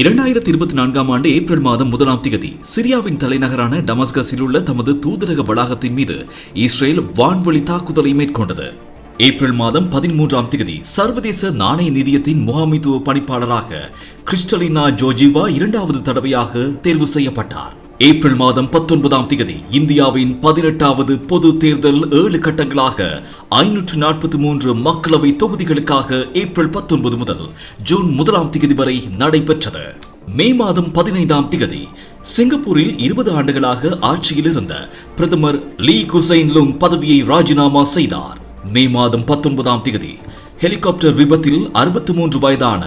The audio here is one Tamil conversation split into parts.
இரண்டாயிரத்தி இருபத்தி நான்காம் ஆண்டு ஏப்ரல் மாதம் முதலாம் திகதி சிரியாவின் தலைநகரான டமஸ்கஸில் உள்ள தமது தூதரக வளாகத்தின் மீது இஸ்ரேல் வான்வழி தாக்குதலை மேற்கொண்டது. ஏப்ரல் மாதம் பதிமூன்றாம் திகதி சர்வதேச நாணய நிதியத்தின் முகாமைத்துவ பணிப்பாளராக கிறிஸ்டலினா ஜோஜிவா இரண்டாவது தடவையாக தேர்வு செய்யப்பட்டார். ஏப்ரல் மாதம் பத்தொன்பதாம் தேதி இந்தியாவின் பதினெட்டாவது பொது தேர்தல் ஏழு கட்டங்களாக ஐநூற்று நாற்பத்தி மூன்று மக்களவை தொகுதிகளுக்காக ஏப்ரல் பத்தொன்பது முதல் ஜூன் முதலாம் திகதி வரை நடைபெற்றது. மே மாதம் பதினைந்தாம் திகதி சிங்கப்பூரில் இருபது ஆண்டுகளாக ஆட்சியில் இருந்த பிரதமர் லீ குசைன் லுங் பதவியை ராஜினாமா செய்தார். மே மாதம் பத்தொன்பதாம் திகதி ஹெலிகாப்டர் விபத்தில் அறுபத்தி மூன்று வயதான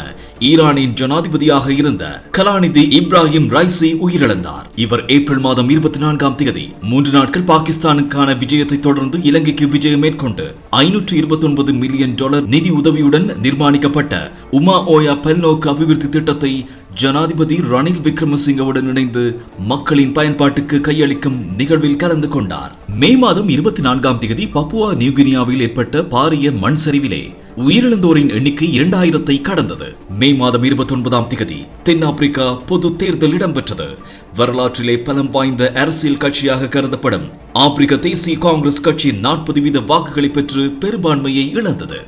ஈரானின் ஜனாதிபதியாக இருந்த கலாநிதி இப்ராஹிம் ரைசி உயிரிழந்தார். இவர் ஏப்ரல் மாதம் இருபத்தி நான்காம் தேதி மூன்று நாட்கள் பாகிஸ்தானுக்கான விஜயத்தை தொடர்ந்து இலங்கைக்கு விஜயம் மேற்கொண்டு ஐநூற்று இருபத்தி ஒன்பது மில்லியன் டாலர் நிதி உதவியுடன் நிர்மாணிக்கப்பட்ட உமா ஓயா பல்நோக்கு அபிவிருத்தி திட்டத்தை ஜனாதிபதி ரணில் விக்ரமசிங்கவுடன் இணைந்து மக்களின் பயன்பாட்டுக்கு கையளிக்கும் நிகழ்வில் கலந்து கொண்டார். மே மாதம் இருபத்தி நான்காம் தேதி பப்புவா நியூகினியாவில் ஏற்பட்ட பாரிய மண் சரிவிலே உயிரிழந்தோரின் எண்ணிக்கை இரண்டாயிரத்தை கடந்தது. மே மாதம் இருபத்தி ஒன்பதாம் திகதி தென்னாப்பிரிக்கா பொது தேர்தல் இடம்பெற்றது. வரலாற்றிலே பலம் வாய்ந்த அரசியல் கட்சியாக கருதப்படும் ஆப்பிரிக்க தேசிய காங்கிரஸ் கட்சி நாற்பது வீத வாக்குகளை பெற்று பெரும்பான்மையை இழந்தது.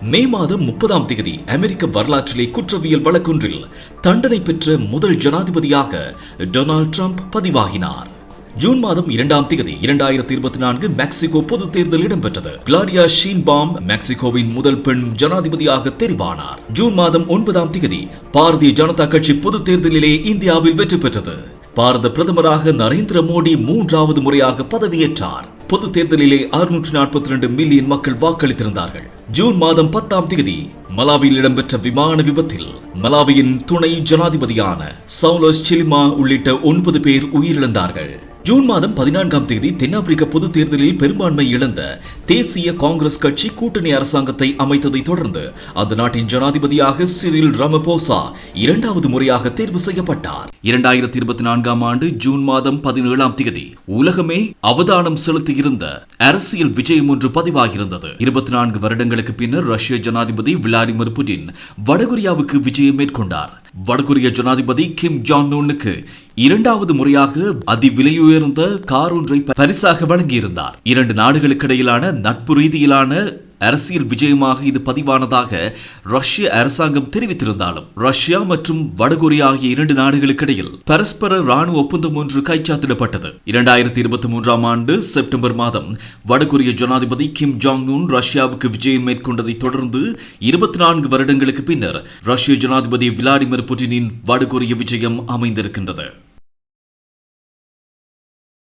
மே மாதம் முப்பதாம் தேதி அமெரிக்க வரலாற்றிலே குற்றவியல் வழக்கொன்றில் தண்டனை பெற்ற முதல் ஜனாதிபதியாக டொனால்ட் ட்ரம்ப் பதிவாகினார். ஜூன் மாதம் இரண்டாம் தேதி இரண்டாயிரத்தி இருபத்தி நான்கு மெக்சிகோ பொது தேர்தல் இடம்பெற்றது. கிளாடியா ஷீன்பாம் மெக்சிகோவின் முதல் பெண் ஜனாதிபதியாக தெரிவானார். ஜூன் மாதம் ஒன்பதாம் தேதி பாரதிய ஜனதா கட்சி பொது தேர்தலிலே இந்தியாவில் வெற்றி பெற்றது. பாரத பிரதமராக நரேந்திர மோடி மூன்றாவது முறையாக பதவியேற்றார். பொது தேர்தலிலே அறுநூற்று நாற்பத்தி ரெண்டு மில்லியன் மக்கள் வாக்களித்திருந்தார்கள். ஜூன் மாதம் பத்தாம் தேதி மலாவியில் இடம்பெற்ற விமான விபத்தில் மலாவியின் துணை ஜனாதிபதியான சவுலஸ் சிலிமா உள்ளிட்ட ஒன்பது பேர் உயிரிழந்தார்கள். ஜூன் மாதம் பதினான்காம் தேதி தென்னாப்பிரிக்க பொது தேர்தலில் பெரும்பான்மை இழந்த தேசிய காங்கிரஸ் கட்சி கூட்டணி அரசாங்கத்தை அமைத்ததை தொடர்ந்து அந்த நாட்டின் ஜனாதிபதியாக சிறில் ரமபோசா இரண்டாவது முறையாக தேர்வு செய்யப்பட்டார். இரண்டாயிரத்தி இருபத்தி நான்காம் ஆண்டு ஜூன் மாதம் பதினேழாம் தேதி உலகமே அவதானம் செலுத்தியிருந்த அரசியல் விஜயம் ஒன்று பதிவாகியிருந்தது. இருபத்தி நான்கு வருடங்களுக்கு பின்னர் ரஷ்ய ஜனாதிபதி விளாடிமிர் புடின் வடகொரியாவுக்கு விஜயம் மேற்கொண்டார். வடகொரிய ஜனாதிபதி கிம் ஜான் உன்னுக்கு இரண்டாவது முறையாக அதிவிலையுயர்ந்த கார் ஒன்றை பரிசாக வழங்கியிருந்தார். இரண்டு நாடுகளுக்கிடையிலான நட்பு ரீதியிலான அரசியல் விஜயமாக இது பதிவானதாக ரஷ்ய அரசாங்கம் தெரிவித்திருந்தாலும் ரஷ்யா மற்றும் வடகொரியா ஆகிய இரண்டு நாடுகளுக்கிடையில் பரஸ்பர ராணுவ ஒப்பந்தம் ஒன்று கைச்சாத்திடப்பட்டது. இரண்டாயிரத்தி இருபத்தி மூன்றாம் ஆண்டு செப்டம்பர் மாதம் வடகொரிய ஜனாதிபதி கிம் ஜாங் உன் ரஷ்யாவுக்கு விஜயம் மேற்கொண்டதை தொடர்ந்து இருபத்தி நான்கு வருடங்களுக்கு பின்னர் ரஷ்ய ஜனாதிபதி விளாடிமிர் புட்டினின் வடகொரிய விஜயம் அமைந்திருக்கின்றது.